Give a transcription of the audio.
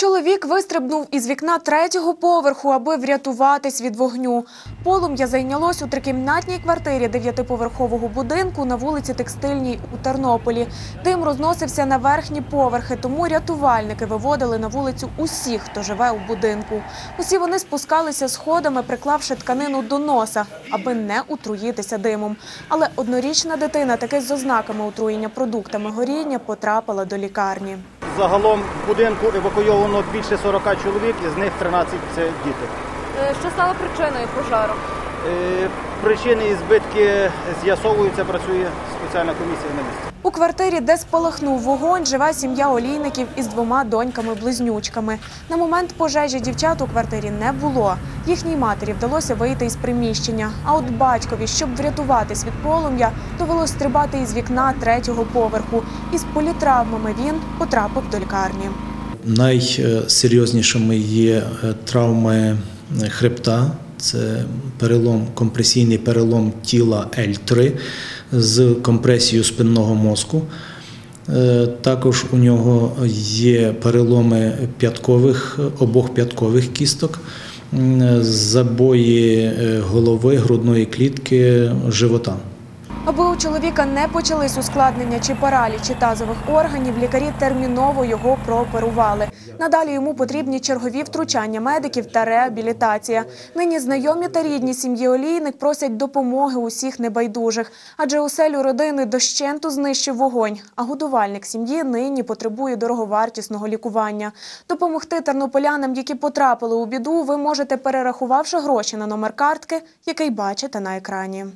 Чоловік вистрибнув із вікна третього поверху, аби врятуватись від вогню. Полум'я зайнялось у трикімнатній квартирі дев'ятиповерхового будинку на вулиці Текстильній у Тернополі. Дим розносився на верхні поверхи, тому рятувальники виводили на вулицю усіх, хто живе у будинку. Усі вони спускалися сходами, приклавши тканину до носа, аби не отруїтися димом. Але однорічна дитина таки з ознаками отруєння продуктами горіння потрапила до лікарні. Загалом в будинку евакуйовано більше 40 чоловік, із них 13 – це діти. Е, Що стало причиною пожару? Е, Причини і збитки з'ясовуються, працює спеціальна комісія на місці. У квартирі, де спалахнув вогонь, живе сім'я олійників із двома доньками-близнючками. На момент пожежі дівчат у квартирі не було. Їхній матері вдалося вийти із приміщення. А от батькові, щоб врятуватись від полум'я, довелось стрибати із вікна третього поверху. Із політравмами він потрапив до лікарні. Найсерйознішими є е, травми хребта, це перелом, компресійний перелом тіла L3 з компресією спинного мозку. Е, Також у нього є переломи п'яткових, обох п'яткових кісток, забої е, голови, грудної клітки, живота. Аби у чоловіка не почались ускладнення чи паралічі тазових органів, лікарі терміново його прооперували. Надалі йому потрібні чергові втручання медиків та реабілітація. Нині знайомі та рідні сім'ї олійник просять допомоги усіх небайдужих, адже оселю родини дощенту знищив вогонь. А годувальник сім'ї нині потребує дороговартісного лікування. Допомогти тернополянам, які потрапили у біду, ви можете перерахувавши гроші на номер картки, який бачите на екрані.